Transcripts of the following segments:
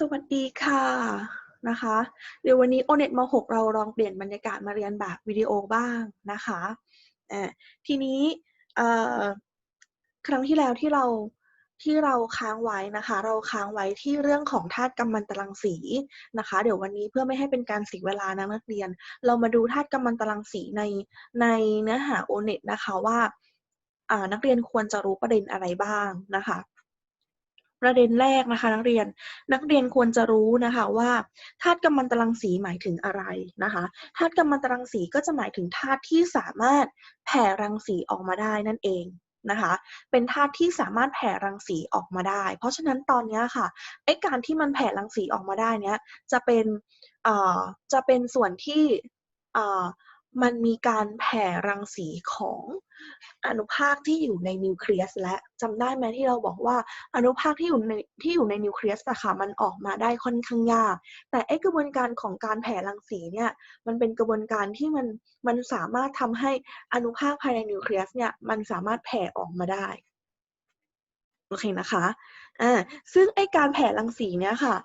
สวัสดีค่ะนะคะ เดี๋ยววันนี้ o n e t ม .6 เราลองเปลี่ยนบรรยากาศมาเรียนแบบวิดีโอบ้างนะคะทีนี้ครั้งที่แล้วที่เราที่เราค้างไว้นะคะ เราค้างไว้ที่เรื่องของธาตุกัมมันตรังสีนะคะ เดี๋ยววันนี้เพื่อไม่ให้เป็นการเสียเวลานะนักเรียน เรามาดูธาตุกัมมันตรังสีในในเนื้อหา o n e t นะคะว่านักเรียนควรจะรู้ประเด็นอะไรบ้างนะคะ ประเด็นแรกนะคะนักเรียนนักเรียนควรจะรู้นะคะว่าธาตุกัมมันตรังสีหมายถึงอะไรนะคะธาตุกัมมันตรังสีก็จะหมายถึงธาตุที่สามารถแผ่รังสีออกมาได้นั่นเองนะคะเป็นธาตุที่สามารถแผ่รังสีออกมาได้ เพราะฉะนั้นตอนนี้ค่ะไอการที่มันแผ่รังสีออกมาได้เนี้ยจะเป็นอ่อจะเป็นส่วนที่อ่อ มันมีการแผ่รังสีของอนุภาคที่อยู่ในนิวเคลียสและจำได้ไหมที่เราบอกว่าอนุภาคที่อยู่ในที่อยู่ในนิวเคลียสอะค่ะมันออกมาได้ค่อนข้างยาก แต่ไอกระบวนการของการแผ่รังสีเนี่ยมันเป็นกระบวนการที่มันมันสามารถทำให้อนุภาคภายในนิวเคลียสเนี่ยมันสามารถแผ่ออกมาได้โอเคนะคะอ่าซึ่งไอการแผ่รังสีเนี่ยค่ะ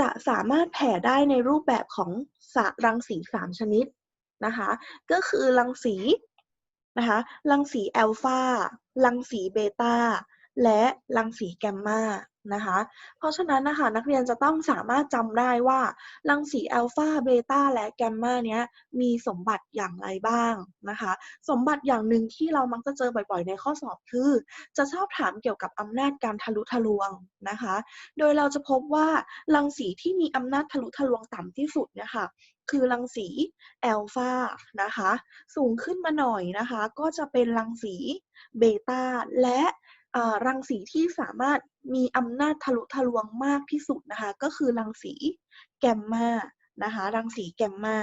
จะสามารถแผ่ได้ในรูปแบบของรังสีสามชนิด นะคะ ก็คือรังสีนะคะรังสีแอลฟารังสีเบต้าและรังสีแกมมานะคะ เพราะฉะนั้นนะคะนักเรียนจะต้องสามารถจำได้ว่ารังสีแอลฟาเบต้าและแกมมาเนี้ยมีสมบัติอย่างไรบ้างนะคะ สมบัติอย่างหนึ่งที่เรามักจะเจอบ่อยๆ ในข้อสอบคือ จะชอบถามเกี่ยวกับอำนาจการทะลุทะลวงนะคะ โดยเราจะพบว่ารังสีที่มีอำนาจทะลุทะลวงต่ำที่สุดเนี่ยค่ะ คือรังสีแอลฟานะคะ สูงขึ้นมาหน่อยนะคะ ก็จะเป็นรังสีเบต้าและรังสีที่สามารถมีอำนาจทะลุทะลวงมากที่สุดนะคะ ก็คือรังสีแกมมานะคะ รังสีแกมมา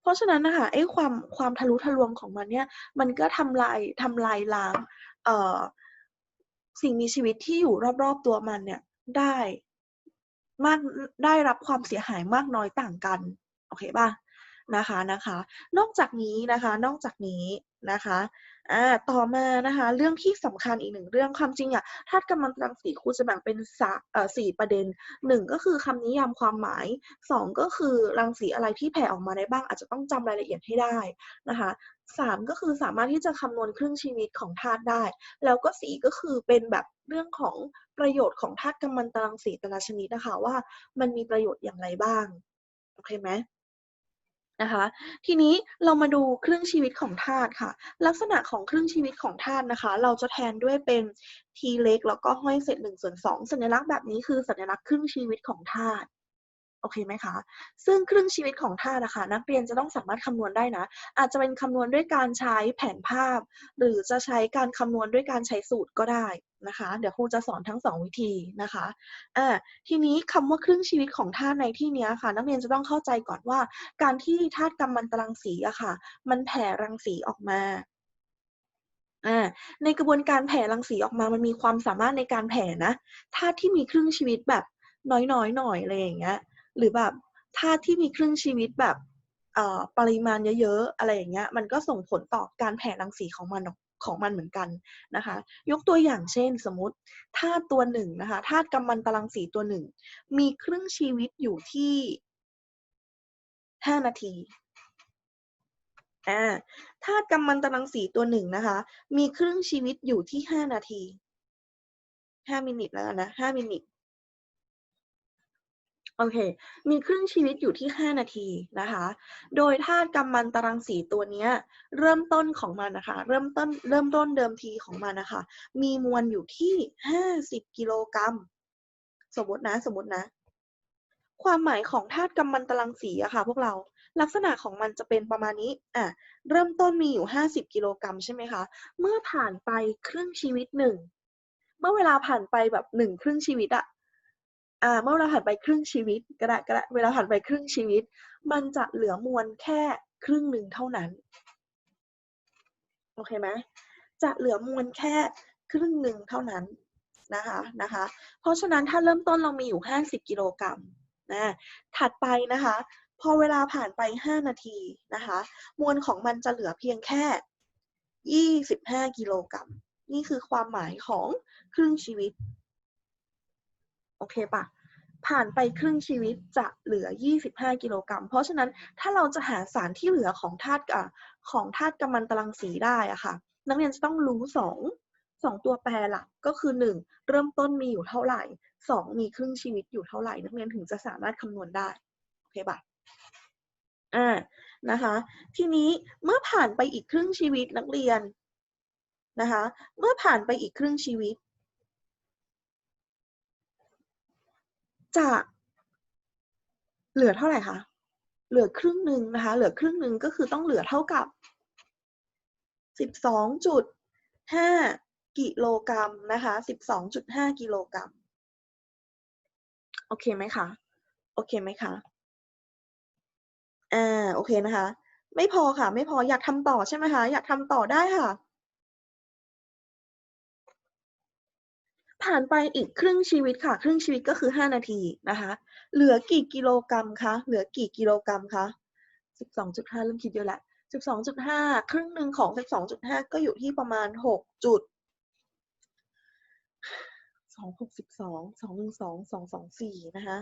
เพราะฉะนั้นนะคะไอ้ความความทะลุทะลวงของมันเนี่ย มันก็ทำลายทำลายล้างสิ่งมีชีวิตที่อยู่รอบๆตัวมันเนี่ยได้ มากได้รับความเสียหายมากน้อยต่างกัน โอเคป่ะนะคะนะคะ นอกจากนี้นะคะ นอกจากนี้ นะคะอ่าต่อมานะคะ เรื่องที่สำคัญอีกหนึ่งเรื่องความจริงอะธาตุกัมมันตรังสีครูจะแบ่งเป็นสเอ่อสี่ประเด็นหนึ่งก็คือคำนิยามความหมายสองก็คือรังสีอะไรที่แผ่ออกมาได้บ้าง อาจจะต้องจำรายละเอียดให้ได้นะคะสามก็คือสามารถที่จะคำนวณครึ่งชีวิตของธาตุได้ แล้วก็สี่ก็คือเป็นแบบเรื่องของประโยชน์ของธาตุกัมมันตรังสีแต่ละชนิดนะคะว่ามันมีประโยชน์อย่างไรบ้าง โอเคไหม นะคะ ทีนี้เรามาดูครึ่งชีวิตของธาตุค่ะ ลักษณะของครึ่งชีวิตของธาตุนะคะ เราจะแทนด้วยเป็น t เล็กแล้วก็ห้อยเศษหนึ่งส่วนสองสัญลักษณ์แบบนี้คือสัญลักษณ์ครึ่งชีวิตของธาตุ โอเคไหมคะ ซึ่งครึ่งชีวิตของธาตุนะคะนักเรียนจะต้องสามารถคำนวณได้นะ อาจจะเป็นคำนวณด้วยการใช้แผนภาพ หรือจะใช้การคำนวณด้วยการใช้สูตรก็ได้นะคะ เดี๋ยวครูจะสอนทั้ง 2 วิธีนะคะอ่าทีนี้คำว่าครึ่งชีวิตของธาตุในที่นี้ค่ะ นักเรียนจะต้องเข้าใจก่อนว่า การที่ธาตุกัมมันตรังสีอะค่ะ มันแผ่รังสีออกมาในกระบวนการแผ่รังสีออกมา มันมีความสามารถในการแผ่นะธาตุที่มีครึ่งชีวิตแบบน้อยๆหน่อยอะไรอย่างเงี้ย หรือแบบธาตุที่มีครึ่งชีวิตแบบปริมาณเยอะๆ อะไรอย่างเงี้ย มันก็ส่งผลต่อการแผ่รังสีของมันของมันเหมือนกันนะคะ ยกตัวอย่างเช่น สมมติธาตุตัวหนึ่งนะคะธาตุกัมมันตรังสีตัวหนึ่ง มีครึ่งชีวิตอยู่ที่ห้านาทีอ่าธาตุกัมมันตรังสีตัวหนึ่งนะคะ มีครึ่งชีวิตอยู่ที่ห้านาทีห้ามินิแล้วนะห้ามินิ โอเค มีครึ่งชีวิตอยู่ที่ 5 นาทีนะคะ โดยธาตุกัมมันตรังสีตัวนี้เริ่มต้นของมันนะคะ เริ่มต้นเริ่มต้นเดิมทีของมันนะคะ มีมวลอยู่ที่ 50 กิโลกรัม สมมตินะ สมมตินะ ความหมายของธาตุกัมมันตรังสีอะค่ะ พวกเรา ลักษณะของมันจะเป็นประมาณนี้ อะ เริ่มต้นมีอยู่ 50 กิโลกรัมใช่ไหมคะ เมื่อผ่านไปครึ่งชีวิตหนึ่ง เมื่อเวลาผ่านไปแบบหนึ่งครึ่งชีวิตอะ อ่าเมื่อเราผ่านไปครึ่งชีวิตก็ได้ก็ได้เวลาผ่านไปครึ่งชีวิต มันจะเหลือมวลแค่ครึ่งหนึ่งเท่านั้นโอเคไหมจะเหลือมวลแค่ครึ่งหนึ่งเท่านั้นนะคะนะคะ เพราะฉะนั้นถ้าเริ่มต้นเรามีอยู่ 50 กิโลกรัมนะถัดไปนะคะ พอเวลาผ่านไป 5 นาทีนะคะ มวลของมันจะเหลือเพียงแค่ 25 กิโลกรัมนี่คือความหมายของครึ่งชีวิต โอเคปะผ่านไปครึ่งชีวิตจะเหลือ 25 กิโลกรัม เพราะฉะนั้นถ้าเราจะหาสารที่เหลือของธาตุของธาตุกัมมันตรังสีได้อะค่ะ นักเรียนจะต้องรู้สองสองตัวแปรหลักก็คือหนึ่งเริ่มต้นมีอยู่เท่าไหร่สองมีครึ่งชีวิตอยู่เท่าไหร่ นักเรียนถึงจะสามารถคำนวณได้ โอเคปะอ่านะคะ ทีนี้เมื่อผ่านไปอีกครึ่งชีวิตนักเรียนนะคะ เมื่อผ่านไปอีกครึ่งชีวิต จะเหลือเท่าไหร่คะ เหลือครึ่งหนึ่งนะคะ เหลือครึ่งหนึ่งก็คือต้องเหลือเท่ากับ 12.5 กิโลกรัมนะคะ 12.5 กิโลกรัม โอเคไหมคะ โอเคไหมคะ อ่า โอเคนะคะ ไม่พอค่ะ ไม่พอ อยากทำต่อใช่ไหมคะ อยากทำต่อได้ค่ะ ผ่านไปอีกครึ่งชีวิตค่ะ ครึ่งชีวิตก็คือ 5 นาทีนะคะ เหลือกี่กิโลกรัมคะเหลือกี่กิโลกรัมคะ12.5 เริ่มคิดเยอะล้ว12.5 ครึ่งหนึ่งของ 12.5 ก็อยู่ที่ประมาณ 6 จุด 262 212 224 นะคะ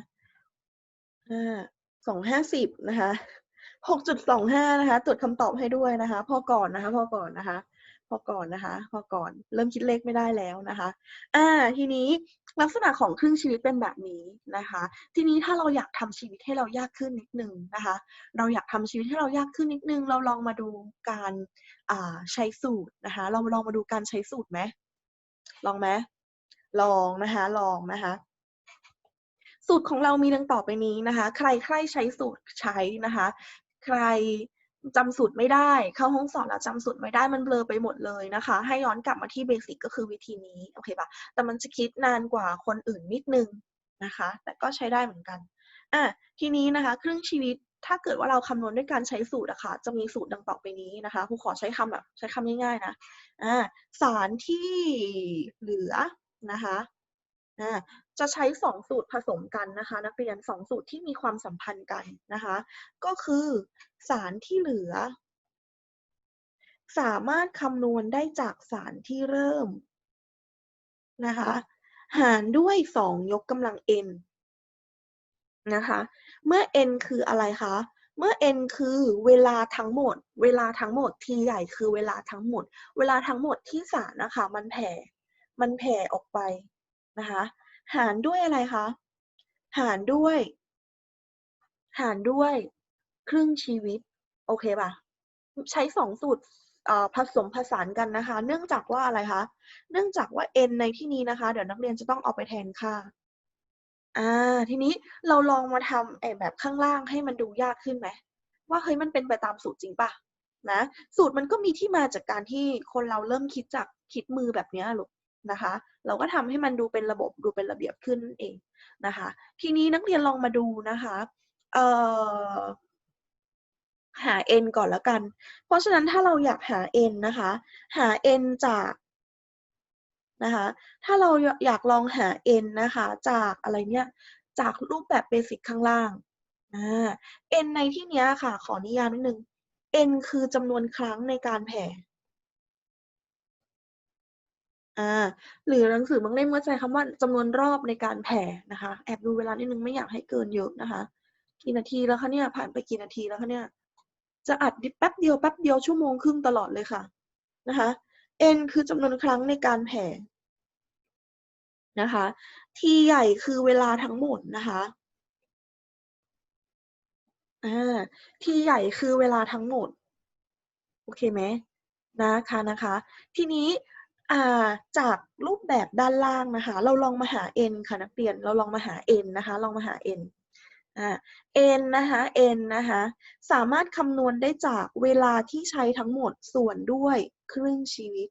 อ่า250 นะคะ 6.25นะคะ ตรวจคำตอบให้ด้วยนะคะ พอก่อนนะคะ พอก่อนนะคะ พอก่อนนะคะ พอก่อน เริ่มคิดเลขไม่ได้แล้วนะคะ อ่า ทีนี้ลักษณะของครึ่งชีวิตเป็นแบบนี้นะคะ ทีนี้ถ้าเราอยากทำชีวิตให้เรายากขึ้นนิดนึงนะคะ เราอยากทำชีวิตให้เรายากขึ้นนิดนึง เราลองมาดูการอ่าใช้สูตรนะคะ เราลองมาดูการใช้สูตรไหมลองไหมลองนะคะ ลองนะคะ สูตรของเรามีดังต่อไปนี้นะคะ ใครใครใช้สูตรใช้นะคะ ใครจำสูตรไม่ได้ เข้าห้องสอนแล้วจำสูตรไม่ได้มันเบลอไปหมดเลยนะคะ ให้ย้อนกลับมาที่เบสิกก็คือวิธีนี้โอเคปะแต่มันจะคิดนานกว่าคนอื่นนิดนึงนะคะ แต่ก็ใช้ได้เหมือนกันอะทีนี้นะคะครึ่งชีวิตถ้าเกิดว่าเราคำนวณด้วยการใช้สูตรอะคะ่ะจะมีสูตรดังต่อไปนี้นะคะครูขอใช้คำแบบใช้คำง่ายๆนะอ่าสารที่เหลือนะคะ จะใช้สองสูตรผสมกันนะคะ นักเรียนสองสูตรที่มีความสัมพันธ์กันนะคะ ก็คือสารที่เหลือ สามารถคำนวณได้จากสารที่เริ่มนะคะ หารด้วย 2 ยกกำลัง n นะคะ เมื่อ n คืออะไรคะ เมื่อ n คือเวลาทั้งหมด เวลาทั้งหมด t ใหญ่คือเวลาทั้งหมด เวลาทั้งหมดที่สารนะคะ มันแผ่ มันแผ่ออกไป นะคะ หารด้วยอะไรคะ หารด้วย หารด้วยครึ่งชีวิต โอเคป่ะ ใช้สองสูตรผสมผสานกันนะคะ เนื่องจากว่าอะไรคะ เนื่องจากว่า n ในที่นี้นะคะ เดี๋ยวนักเรียนจะต้องเอาไปแทนค่า อ่า ทีนี้เราลองมาทำแบบข้างล่างให้มันดูยากขึ้นไหม ว่าเฮ้ยมันเป็นไปตามสูตรจริงป่ะนะ สูตรมันก็มีที่มาจากการที่คนเราเริ่มคิดจากคิดมือแบบนี้ลูกนะคะ เราก็ทำให้มันดูเป็นระบบดูเป็นระเบียบขึ้นเองนะคะ ทีนี้นักเรียนลองมาดูนะคะเอ่อหา n ก่อนแล้วกัน เพราะฉะนั้นถ้าเราอยากหา n นะคะ หา n จากนะคะ ถ้าเราอยากลองหา n นะคะ จากอะไรเนี่ย จากรูปแบบเบสิกข้างล่างอ่า n ในที่นี้ค่ะ ขอนิยามนิดนึง n คือจำนวนครั้งในการแผ่ อ่าหรือหนังสือบางเล่มก็ใช้คำว่าจำนวนรอบในการแผ่นะคะ แอบดูเวลานิดนึงไม่อยากให้เกินเยอะนะคะ กี่นาทีแล้วคะเนี่ยผ่านไปกี่นาทีแล้วคะเนี่ย จะอัดแป๊บเดียวแป๊บเดียวชั่วโมงครึ่งตลอดเลยค่ะนะคะ n คือจำนวนครั้งในการแผ่นะคะ t ใหญ่คือเวลาทั้งหมดนะคะอ่า t ใหญ่คือเวลาทั้งหมด โอเคไหมนะคะนะคะ ทีนี้ จากรูปแบบด้านล่างนะคะ เราลองมาหา n ค่ะนักเรียน เราลองมาหา n นะคะ ลองมาหา n อ่า n นะคะ n นะคะ สามารถคำนวณได้จากเวลาที่ใช้ทั้งหมดส่วนด้วยครึ่งชีวิต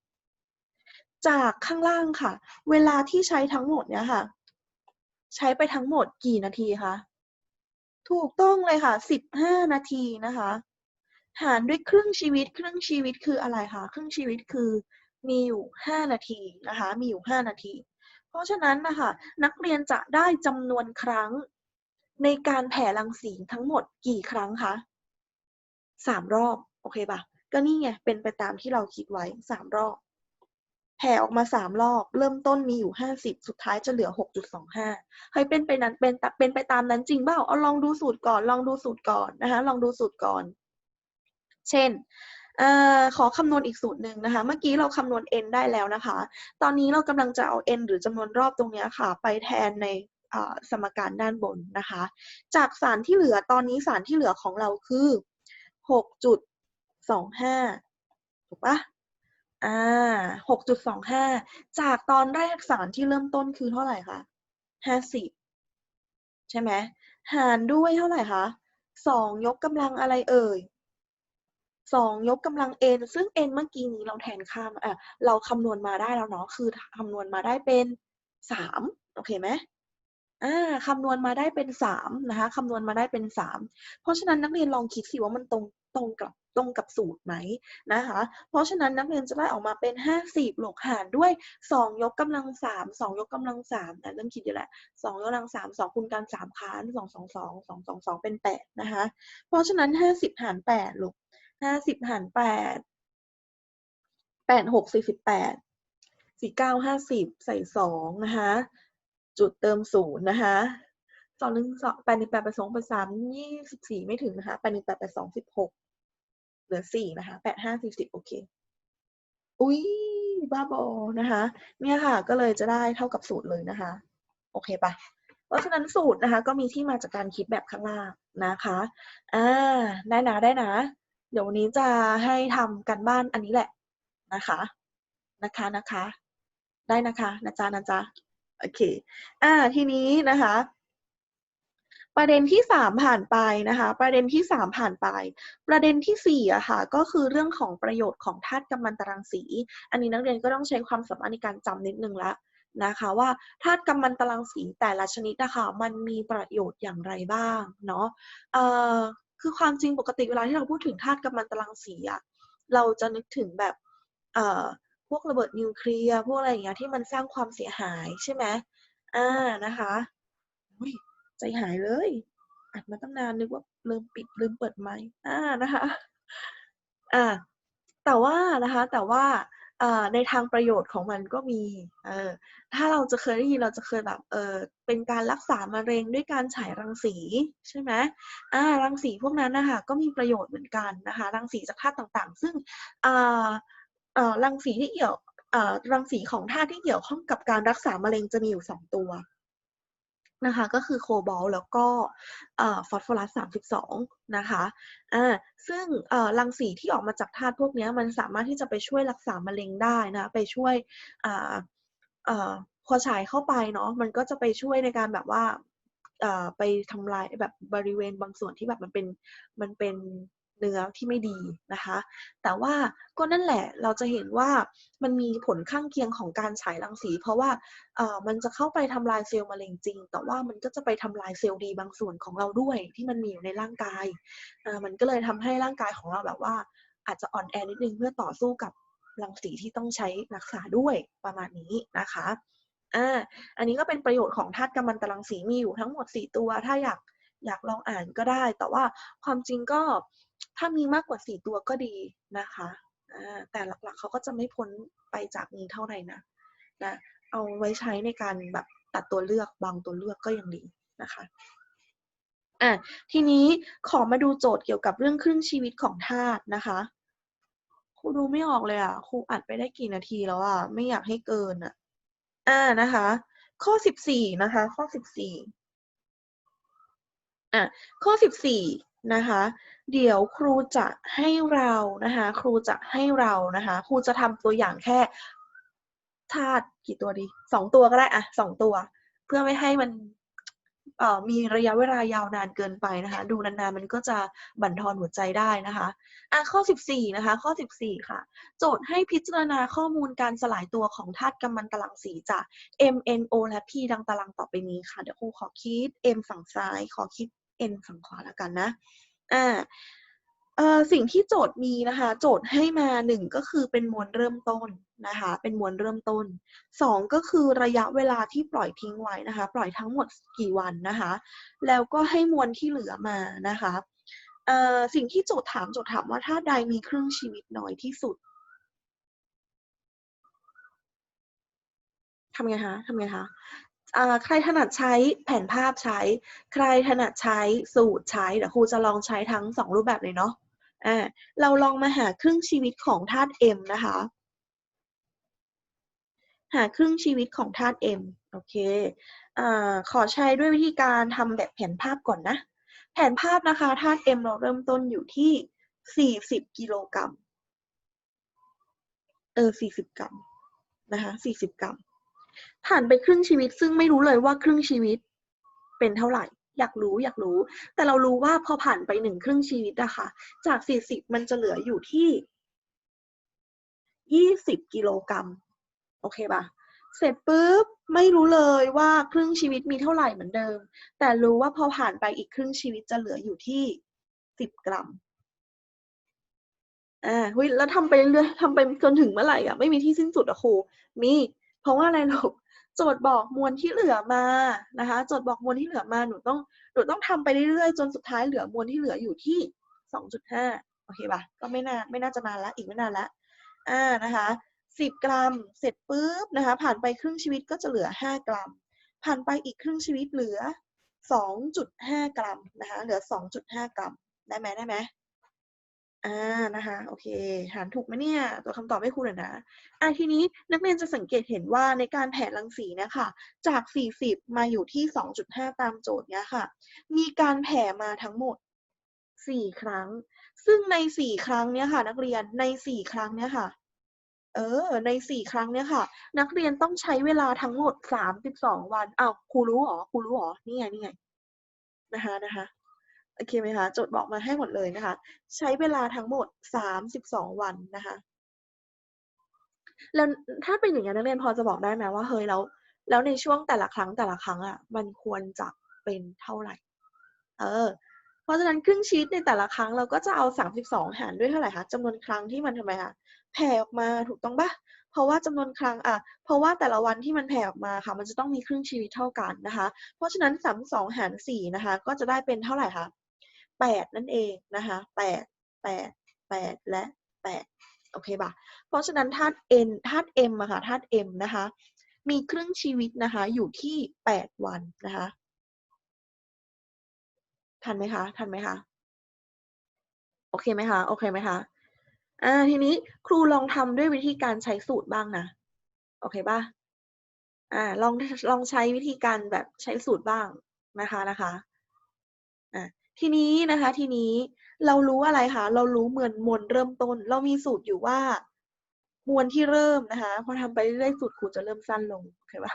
จากข้างล่างค่ะ เวลาที่ใช้ทั้งหมดเนี่ยค่ะ ใช้ไปทั้งหมดกี่นาทีคะถูกต้องเลยค่ะ 15 นาทีนะคะ หารด้วยครึ่งชีวิต ครึ่งชีวิตคืออะไรคะ ครึ่งชีวิตคือ มีอยู่ 5 นาทีนะคะมีอยู่ 5 นาที เพราะฉะนั้นนะคะนักเรียนจะได้จำนวนครั้งในการแผ่รังสีทั้งหมดกี่ครั้งคะสามรอบโอเคปะก็นี่ไงเป็นไปตามที่เราคิดไว้สามรอบแผ่ออกมาสามรอบ เริ่มต้นมีอยู่ห้าสิบสุดท้ายจะเหลือหกจุดสองห้าเฮ้ยเป็นไปนั้นเป็นตะเป็นไปตามนั้นจริงเปล่าเอาลองดูสูตรก่อนลองดูสูตรก่อนนะคะลองดูสูตรก่อน เช่น อขอคำนวณอีกสูตรหนึ่งนะคะ เมื่อกี้เราคำนวณ n ได้แล้วนะคะ ตอนนี้เรากำลังจะเอา n หรือจำนวนรอบตรงนี้ค่ะ ไปแทนในสมการด้านบนนะคะ จากสารที่เหลือตอนนี้สารที่เหลือของเราคือหกจุดสองห้าถูกปะอ่าหกจุดสองห้าจากตอนแรกสารที่เริ่มต้นคือเท่าไหร่คะห้าสิบใช่ไหม หารด้วยเท่าไหร่คะสองยกกำลังอะไรเอ่ย สองยกกำลัง n ซึ่ง n เมื่อกี้นี้เราแทนค่าเอ่อเราคำนวณมาได้แล้วเนาะคือคำนวณมาได้เป็นสามโอเคไหมอ่าคำนวณมาได้เป็นสามนะคะคำนวณมาได้เป็นสามเพราะฉะนั้นนักเรียนลองคิดสิว่ามันตรงตรงกับตรงกับสูตรไหมนะคะ เพราะฉะนั้นนักเรียนจะได้ออกมาเป็นห้าสิบหลกหารด้วยสองยกกำลังสามสองยกกำลังสามเริ่มคิดอยู่แหละสองยกกำลังสามสองคูณกันสามค้านสองสองสองสองสองสองเป็นแปดนะคะ เพราะฉะนั้นห้าสิบหารแปดลูก ห้าสิบหารแปดแปดหกสี่สิบแปดสี่เก้าห้าสิบใส่สองนะคะจุดเติมศูนย์นะคะสองหนึ่งสองแปดหนึ่งแปดแปดสองแปดสามยี่สิบสี่ไม่ถึงนะคะแปดหนึ่งแปดแปดสองสิบหกเหลือสี่นะคะแปดห้าสี่สิบโอเค อุ้ยบ้าบอนะคะ เนี่ยค่ะก็เลยจะได้เท่ากับสูตรเลยนะคะ โอเคปะเพราะฉะนั้นสูตรนะคะ ก็มีที่มาจากการคิดแบบข้างล่างนะคะ อ่า ได้นะได้นะ เดี๋ยววันนี้จะให้ทำกันบ้านอันนี้แหละนะคะนะคะนะคะ ได้นะคะนะจ๊ะนะจ๊ะโอเคอ่าทีนี้นะคะ ประเด็นที่สามผ่านไปนะคะ ประเด็นที่สามผ่านไป ประเด็นที่สี่อะค่ะก็คือเรื่องของประโยชน์ของธาตุกัมมันตรังสี อันนี้นักเรียนก็ต้องใช้ความสามารถในการจำนิดนึงละนะคะว่าธาตุกัมมันตรังสีแต่ละชนิดนะคะมันมีประโยชน์อย่างไรบ้างเนาะเอ่อ คือความจริงปกติเวลาที่เราพูดถึงธาตุกัมมันตรังสีอะเราจะนึกถึงแบบเอ่อพวกระเบิดนิวเคลียร์พวกอะไรอย่างเงี้ยที่มันสร้างความเสียหายใช่ไหมอ่านะคะอุ้ยใจหายเลยอัดมาตั้งนานนึกว่าลืมปิดลืมเปิดไมค์อ่านะคะอ่าแต่ว่านะคะแต่ว่าอ่า ในทางประโยชน์ของมันก็มี เออถ้าเราจะเคยได้ยินเราจะเคยแบบ เออเป็นการรักษามะเร็งด้วยการฉายรังสีใช่ไหมอ่า รังสีพวกนั้นนะคะก็มีประโยชน์เหมือนกันนะคะ รังสีจากธาตุต่างๆ ซึ่งอ่าเอ่อรังสีที่เกี่ยวอ่อรังสีของธาตุที่เกี่ยวข้องกับการรักษามะเร็งจะมีอยู่สองตัว นะคะก็คือโคบอลแล้วก็ฟอสฟอรัส 32 นะคะอ่าซึ่งเอ่อรังสีที่ออกมาจากธาตุพวกนี้มันสามารถที่จะไปช่วยรักษามะเร็งได้นะ ไปช่วยอ่าเอ่อพอฉายเข้าไปเนาะมันก็จะไปช่วยในการแบบว่าเอ่อไปทำลายแบบบริเวณบางส่วนที่แบบมันเป็นมันเป็น เนื้อที่ไม่ดีนะคะ แต่ว่าก็นั่นแหละเราจะเห็นว่ามันมีผลข้างเคียงของการฉายรังสี เพราะว่าเอ่อมันจะเข้าไปทำลายเซลล์มะเร็งจริง แต่ว่ามันก็จะไปทำลายเซลล์ดีบางส่วนของเราด้วย ที่มันมีอยู่ในร่างกายเอ่อมันก็เลยทำให้ร่างกายของเราแบบว่า อาจจะอ่อนแอนิดนึงเพื่อต่อสู้กับรังสีที่ต้องใช้รักษาด้วยประมาณนี้นะคะอ่าอันนี้ก็เป็นประโยชน์ของธาตุกัมมันตรังสีมีอยู่ทั้งหมด 4 ตัว ถ้าอยากอยากลองอ่านก็ได้ แต่ว่าความจริงก็ ถ้ามีมากกว่า 4 ตัวก็ดีนะคะแต่หลักๆเขาก็จะไม่พ้นไปจากนี้เท่าไหร่นะนะเอาไว้ใช้ในการแบบตัดตัวเลือกบางตัวเลือกก็ยังดีนะคะอะทีนี้ขอมาดูโจทย์เกี่ยวกับเรื่องครึ่งชีวิตของธาตุนะคะครูดูไม่ออกเลยอะครูอัดไปได้กี่นาทีแล้วอะไม่อยากให้เกินอะอ่านะคะ ข้อสิบสี่นะคะ ข้อสิบสี่อะข้อสิบสี่ นะคะ เดี๋ยวครูจะให้เรานะคะ ครูจะให้เรานะคะ ครูจะทำตัวอย่างแค่ธาตุกี่ตัวดีสองตัวก็ได้อะสองตัว เพื่อไม่ให้มันเอ่อมีระยะเวลายาวนานเกินไปนะคะ ดูนานๆมันก็จะบั่นทอนหัวใจได้นะคะอะข้อ 14 นะคะ ข้อ 14 ค่ะ โจทย์ให้พิจารณาข้อมูลการสลายตัวของธาตุกัมมันตรังสีจาก MNO และ P ดังตารางต่อไปนี้ค่ะ เดี๋ยวครูขอคิด M ฝั่งซ้าย ขอคิด N ฝั่งขวาแล้วกันนะอ่าสิ่งที่โจทย์มีนะคะ โจทย์ให้มาหนึ่งก็คือเป็นมวลเริ่มต้นนะคะ เป็นมวลเริ่มต้นสองก็คือระยะเวลาที่ปล่อยทิ้งไว้นะคะ ปล่อยทั้งหมดกี่วันนะคะ แล้วก็ให้มวลที่เหลือมานะคะสิ่งที่โจทย์ถามโจทย์ถามว่าถ้าใดมีครึ่งชีวิตน้อยที่สุดทำไงคะทำไงคะ ใครถนัดใช้แผนภาพใช้ ใครถนัดใช้สูตรใช้เดี๋ยวครูจะลองใช้ทั้งสองรูปแบบเลยเนาะอ่าเราลองมาหาครึ่งชีวิตของธาตุ M นะคะ หาครึ่งชีวิตของธาตุ M โอเคอ่าขอใช้ด้วยวิธีการทำแบบแผนภาพก่อนนะ แผนภาพนะคะธาตุ M เราเริ่มต้นอยู่ที่ 40 กิโลกรัมเออ40 กรัมนะคะ40 กรัม ผ่านไปครึ่งชีวิต ซึ่งไม่รู้เลยว่าครึ่งชีวิต เป็นเท่าไหร่ อยากรู้อยากรู้ แต่เรารู้ว่าพอผ่านไปหนึ่งครึ่งชีวิตอะค่ะ จาก40มันจะเหลืออยู่ที่20กิโลกรัมโอเคป่ะเสร็จปุ๊บไม่รู้เลยว่าครึ่งชีวิตมีเท่าไหร่เหมือนเดิม แต่รู้ว่าพอผ่านไปอีกครึ่งชีวิตจะเหลืออยู่ที่10กรัมอ่าเฮ้ยแล้วทำไปเรื่อยทำไปจนถึงเมื่อไหร่อะ ไม่มีที่สิ้นสุดอะครูมี เพราะว่าอะไรลูก โจทย์บอกมวลที่เหลือมานะคะ โจทย์บอกมวลที่เหลือมาหนูต้องหนูต้องทำไปเรื่อยๆจนสุดท้ายเหลือมวลที่เหลืออยู่ที่2.5โอเคป่ะก็ไม่นานไม่น่าจะนานละอีกไม่นานละอ่านะคะ10กรัมเสร็จปุ๊บนะคะ ผ่านไปครึ่งชีวิตก็จะเหลือ5กรัม ผ่านไปอีกครึ่งชีวิตเหลือ2.5กรัมนะคะเหลือ2.5กรัมได้ไหมได้ไหม อ่านะคะโอเคหารถูกไหมเนี่ยตัวคำตอบให้ครูหน่อยนะอะทีนี้นักเรียนจะสังเกตเห็นว่าในการแผ่รังสีเนะคะจาก 40 มาอยู่ที่ 2.5 ตามโจทย์เนี้ยค่ะ มีการแผ่มาทั้งหมด 4 ครั้ง ซึ่งใน 4 ครั้งเนี้ยค่ะ นักเรียนใน 4 ครั้งเนี้ยค่ะเออ ใน4ครั้งเนี้ยค่ะ นักเรียนต้องใช้เวลาทั้งหมด32วันอ้าวครูรู้เหรอครูรู้เหรอนี่ไงนี่ไงนะคะนะคะ โอเคไหมคะโจทย์บอกมาให้หมดเลยนะคะ ใช้เวลาทั้งหมด 32 วันนะคะ แล้วถ้าเป็นอย่างนี้นักเรียนพอจะบอกได้ไหมว่าเฮ้ยแล้วแล้วในช่วงแต่ละครั้งแต่ละครั้งอะมันควรจะเป็นเท่าไหร่ เออ เพราะฉะนั้นครึ่งชีตในแต่ละครั้งเราก็จะเอา 32 หารด้วยเท่าไหร่คะจำนวนครั้งที่มันทำไมคะแผ่ออกมาถูกต้องปะเพราะว่าจำนวนครั้งอะ เพราะว่าแต่ละวันที่มันแผ่ออกมาค่ะ มันจะต้องมีครึ่งชีวิตเท่ากันนะคะ เพราะฉะนั้น 32 หาร 4 นะคะ ก็จะได้เป็นเท่าไหร่คะ 8 นั่นเองนะคะ8 8 8 และ 8 โอเคป่ะ เพราะฉะนั้นธาตุ N ธาตุ M อะค่ะธาตุ M นะคะ มีครึ่งชีวิตนะคะ อยู่ที่ 8 วันนะคะ ทันไหมคะ ทันไหมคะ โอเคไหมคะ โอเคไหมคะอ่าทีนี้ครูลองทำด้วยวิธีการใช้สูตรบ้างนะ โอเคป่ะอ่าลองลองใช้วิธีการแบบใช้สูตรบ้างนะคะนะคะ ทีนี้นะคะ ทีนี้เรารู้อะไรคะเรารู้เหมือนมวลเริ่มต้น เรามีสูตรอยู่ว่า มวลที่เริ่มนะคะ พอทำไปเรื่อยๆสูตรคูจะเริ่มสั้นลงโอเคปะ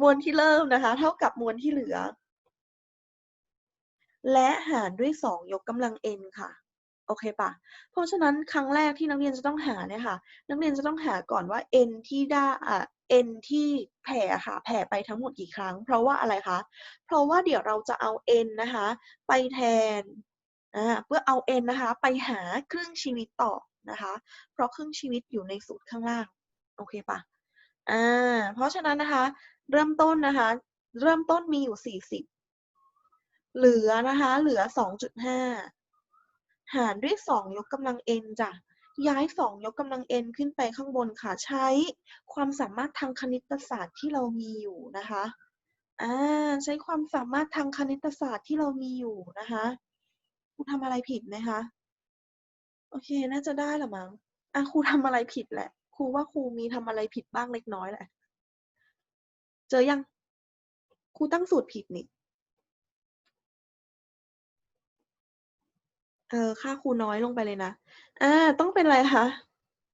มวลที่เริ่มนะคะ เท่ากับมวลที่เหลือ และหารด้วย2ยกกำลัง n ค่ะโอเคปะเพราะฉะนั้นครั้งแรกที่นักเรียนจะต้องหาเนี่ยค่ะ นักเรียนจะต้องหาก่อนว่า n ที่ได้ เอ่า n ที่แผ่ค่ะแผ่ไปทั้งหมดกี่ครั้ง เพราะว่าอะไรคะ เพราะว่าเดี๋ยวเราจะเอา n นนะคะ ไปแทนอ่าเพื่อเอา n นนะคะ ไปหาครึ่งชีวิตต่อนะคะ เพราะครึ่งชีวิตอยู่ในสูตรข้างล่างโอเคป่ะอ่าเพราะฉะนั้นนะคะ เริ่มต้นนะคะ เริ่มต้นมีอยู่ 40 เหลือนะคะ เหลือ 2.5 หารด้วย 2 ยกกำลัง n จ้ะ ย้าย 2 ยกกำลัง n ขึ้นไปข้างบนค่ะ ใช้ความสามารถทางคณิตศาสตร์ที่เรามีอยู่นะคะอ่าใช้ความสามารถทางคณิตศาสตร์ที่เรามีอยู่นะคะครูทำอะไรผิดไหมคะ โอเค น่าจะได้ละมั้งอะครูทำอะไรผิดแหละ ครูว่าครูมีทำอะไรผิดบ้างเล็กน้อยแหละ เจอยัง ครูตั้งสูตรผิดนี่เออค่าครูน้อยลงไปเลยนะ อา ต้องเป็นอะไรคะ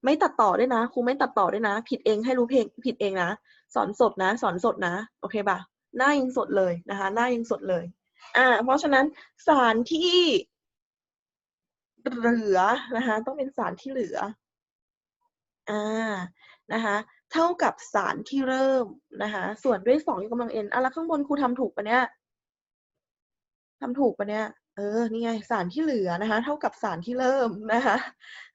ไม่ตัดต่อด้วยนะ ครูไม่ตัดต่อด้วยนะ ผิดเอง ให้รู้เพลง ผิดเองนะ สอนสดนะ สอนสดนะ โอเคเปล่า หน้ายังสดเลยนะคะ หน้ายังสดเลย อา เพราะฉะนั้นสารที่ เหลือนะคะ ต้องเป็นสารที่เหลือ อา นะคะ เท่ากับสารที่เริ่มนะคะ ส่วนด้วย 2 ยกกำลัง n อะแล้วข้างบนครูทำถูกเปล่าเนี่ย?ทำถูกเปล่าเนี่ย? เออ นี่ไงสารที่เหลือนะคะ เท่ากับสารที่เริ่มนะคะ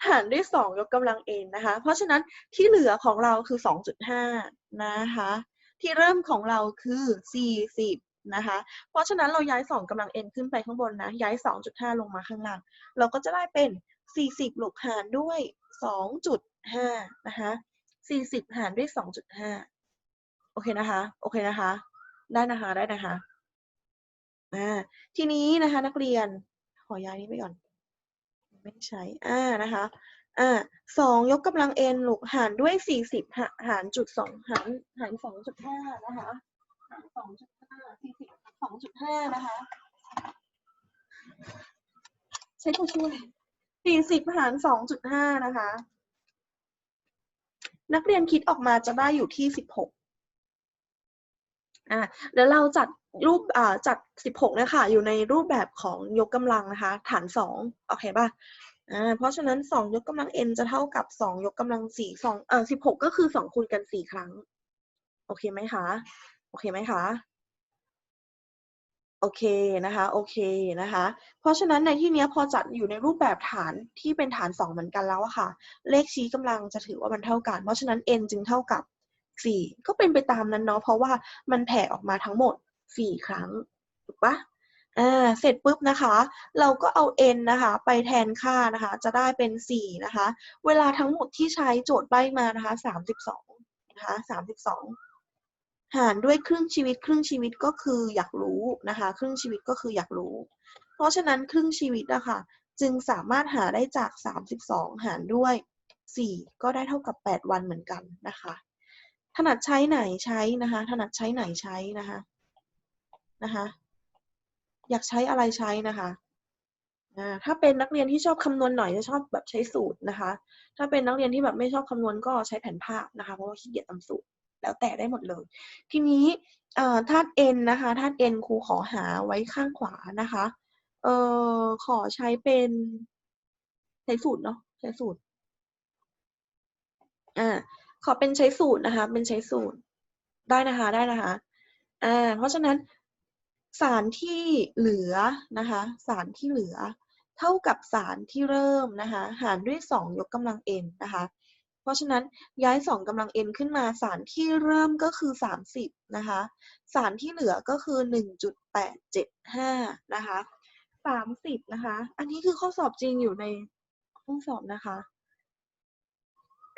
หารด้วย2ยกกำลัง n นะคะ เพราะฉะนั้นที่เหลือของเราคือ2.5นะคะ ที่เริ่มของเราคือ40นะคะ เพราะฉะนั้นเราย้าย2กำลัง n ขึ้นไปข้างบนนะ ย้าย2.5ลงมาข้างล่าง เราก็จะได้เป็น40ลูกหารด้วย2.5นะคะ40หารด้วย2.5โอเคนะคะ โอเคนะคะ ได้นะคะ ได้นะคะ อ่าทีนี้นะคะ นักเรียนขอย้ายนี้ไปก่อน ไม่ใช้อ่านะคะอ่าสองยกกำลัง n ลูกหารด้วยสี่สิบหารจุดสองหารหารสองจุดห้านะคะหารสองจุดห้าสี่สิบสองจุดห้านะคะ ใช้ตัวช่วยสี่สิบหารสองจุดห้านะคะ นักเรียนคิดออกมาจะได้อยู่ที่สิบหก อ่าแล้วเราจัดรูปอ่าจัดสิบหกเนี่ยค่ะอยู่ในรูปแบบของยกกำลังนะคะ ฐานสองโอเคป่ะอ่าเพราะฉะนั้นสองยกกำลัง n จะเท่ากับสองยกกำลังสี่สองเอ่อสิบหกก็คือสองคูณกันสี่ครั้ง โอเคไหมคะ โอเคไหมคะโอเคนะคะโอเคนะคะ เพราะฉะนั้นในที่นี้พอจัดอยู่ในรูปแบบฐานที่เป็นฐานสองเหมือนกันแล้วอะค่ะ เลขชี้กำลังจะถือว่ามันเท่ากัน เพราะฉะนั้น n จึงเท่ากับ สี่ก็เป็นไปตามนั้นเนาะเพราะว่ามันแผ่ออกมาทั้งหมดสี่ครั้งถูกปะอ่าเสร็จปุ๊บนะคะ เราก็เอา n นะคะ ไปแทนค่านะคะ จะได้เป็นสี่นะคะ เวลาทั้งหมดที่ใช้โจทย์ใบมานะคะสามสิบสองนะคะสามสิบสองหารด้วยครึ่งชีวิต ครึ่งชีวิตก็คืออยากรู้นะคะ ครึ่งชีวิตก็คืออยากรู้ เพราะฉะนั้นครึ่งชีวิตอะคะจึงสามารถหาได้จาก 32 หารด้วย 4 ก็ได้เท่ากับ 8 วันเหมือนกันนะคะ ถนัดใช้ไหนใช้นะคะ ถนัดใช้ไหนใช้นะคะนะคะ อยากใช้อะไรใช้นะคะถ้าเป็นนักเรียนที่ชอบคำนวณหน่อยจะชอบแบบใช้สูตรนะคะ ถ้าเป็นนักเรียนที่แบบไม่ชอบคำนวณก็ใช้แผนภาพนะคะ เพราะว่าขี้เกียจตำสูตร แล้วแต่ได้หมดเลย ทีนี้ธาตุ n นะคะ ธาตุ n ครูขอหาไว้ข้างขวานะคะ เอ่อ ขอใช้เป็นใช้สูตรเนาะ ใช้สูตร อ่า ขอเป็นใช้สูตรนะคะ เป็นใช้สูตรได้นะคะได้นะคะอ่าเพราะฉะนั้นสารที่เหลือนะคะ สารที่เหลือ เท่ากับสารที่เริ่มนะคะ หารด้วย 2 ยกกำลัง n นะคะ เพราะฉะนั้นย้าย 2กำลัง n ขึ้นมาสารที่เริ่มก็คือ 30 นะคะ สารที่เหลือก็คือ 1.875 นะคะ 30 นะคะ อันนี้คือข้อสอบจริงอยู่ในห้องสอบนะคะ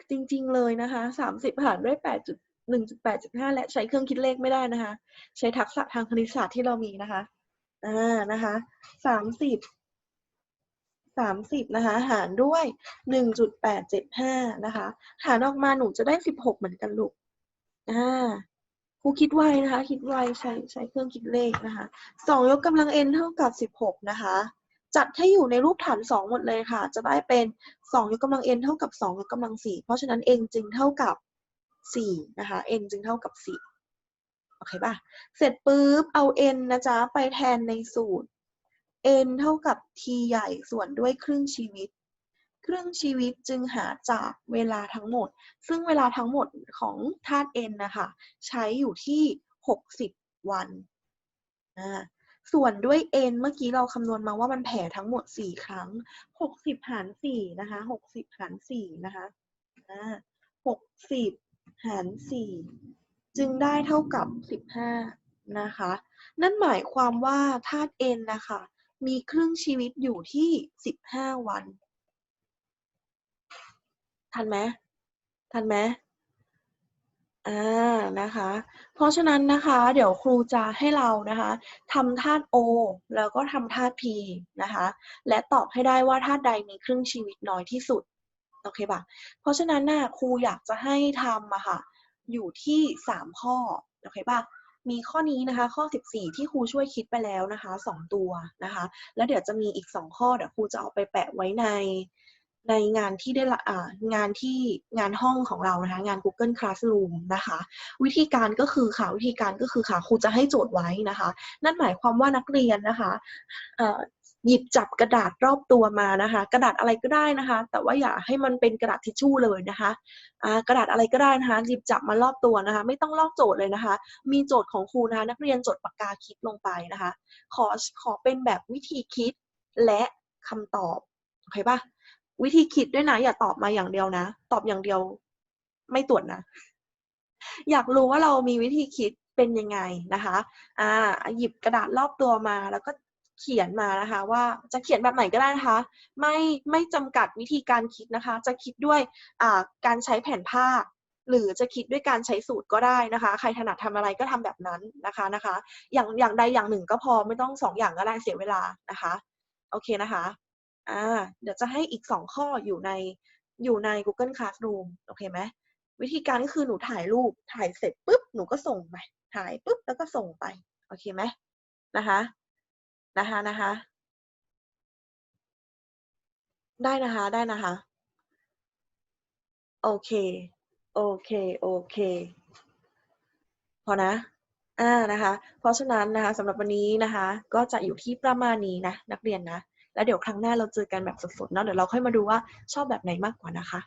จริง ๆ เลยนะคะ30หารด้วย8 1.8.5แปดจุดห้าและใช้เครื่องคิดเลขไม่ได้นะคะ ใช้ทักษะทางคณิตศาสตร์ที่เรามีนะคะอ่านะคะ30 30นะคะ หารด้วย1.875นะคะ หารออกมาหนูจะได้16เหมือนกันลูกอ่าครูคิดไวนะคะ คิดไวใช้ใช้เครื่องคิดเลขนะคะ2ยกกำลัง n เท่ากับ16นะคะ จัดให้อยู่ในรูปฐาน 2 หมดเลยค่ะ จะได้เป็น 2 ยกกำลัง n เท่ากับ 2 ยกกำลัง 4 เพราะฉะนั้น n จึงเท่ากับ 4 นะคะ n จึงเท่ากับ 4 โอเคป่ะ เสร็จปุ๊บ เอา n นะจ๊ะ ไปแทนในสูตร n เท่ากับ t ใหญ่ส่วนด้วยครึ่งชีวิต ครึ่งชีวิตจึงหาจากเวลาทั้งหมด ซึ่งเวลาทั้งหมดของธาตุ n นะคะ ใช้อยู่ที่ 60 วันอ่า ส่วนด้วย n เมื่อกี้เราคำนวณมาว่ามันแผ่ทั้งหมด 4 ครั้ง 60 หาร 4 นะคะ 60 หาร 4 นะคะอ่า60 หาร 4 จึงได้เท่ากับ 15 นะคะ นั่นหมายความว่าธาตุ n นะคะ มีครึ่งชีวิตอยู่ที่ 15 วัน ทันไหมทันไหม อ่านะคะ เพราะฉะนั้นนะคะ เดี๋ยวครูจะให้เรานะคะทำธาตุ O แล้วก็ทำธาตุ P นะคะ และตอบให้ได้ว่าธาตุใดมีครึ่งชีวิตน้อยที่สุด โอเคป่ะเพราะฉะนั้นน่ะครูอยากจะให้ทำอะค่ะ อยู่ที่ 3 ข้อ โอเคป่ะมีข้อนี้นะคะ ข้อ 14 ที่ครูช่วยคิดไปแล้วนะคะ 2 ตัวนะคะ แล้วเดี๋ยวจะมีอีก 2 ข้อเดี๋ยวครูจะเอาไปแปะไว้ใน ในงานที่ได้ละอ่างานที่งานห้องของเรานะคะงาน Google Classroom นะคะ วิธีการก็คือค่ะวิธีการก็คือค่ะครูจะให้โจทย์ไว้นะคะ นั่นหมายความว่านักเรียนนะคะอ่อหยิบจับกระดาษรอบตัวมานะคะ กระดาษอะไรก็ได้นะคะ แต่ว่าอย่าให้มันเป็นกระดาษทิชชู่เลยนะคะกระดาษอะไรก็ได้นะคะหยิบจับมารอบตัวนะคะ ไม่ต้องลอกโจทย์เลยนะคะ มีโจทย์ของครูนะคะนักเรียนจดปากกาคิดลงไปนะคะ ขอขอเป็นแบบวิธีคิดและคำตอบโอเคปะ วิธีคิดด้วยนะ อย่าตอบมาอย่างเดียวนะ ตอบอย่างเดียวไม่ตรวจนะ อยากรู้ว่าเรามีวิธีคิดเป็นยังไงนะคะ อ่า หยิบกระดาษรอบตัวมาแล้วก็เขียนมานะคะ ว่าจะเขียนแบบไหนก็ได้นะคะ ไม่ไม่จำกัดวิธีการคิดนะคะ จะคิดด้วยอ่าการใช้แผนภาพหรือจะคิดด้วยการใช้สูตรก็ได้นะคะ ใครถนัดทำอะไรก็ทำแบบนั้นนะคะนะคะ อย่างอย่างใดอย่างหนึ่งก็พอไม่ต้องสองอย่างก็ได้เสียเวลานะคะ โอเคนะคะ อ่าเดี๋ยวจะให้อีกสองข้ออยู่ในอยู่ใน Google Classroom โอเคไหมวิธีการก็คือหนูถ่ายรูปถ่ายเสร็จปุ๊บหนูก็ส่งไป ถ่ายปุ๊บแล้วก็ส่งไปโอเคไหมนะคะนะคะนะคะ ได้นะคะได้นะคะ โอเค โอเค โอเค พอนะอ่านะคะ เพราะฉะนั้นนะคะสำหรับวันนี้นะคะ ก็จะอยู่ที่ประมาณนี้นะ นักเรียนนะ แล้วเดี๋ยวครั้งหน้าเราเจอกันแบบสดๆเนาะเดี๋ยวเราค่อยมาดูว่าชอบแบบไหนมากกว่านะคะ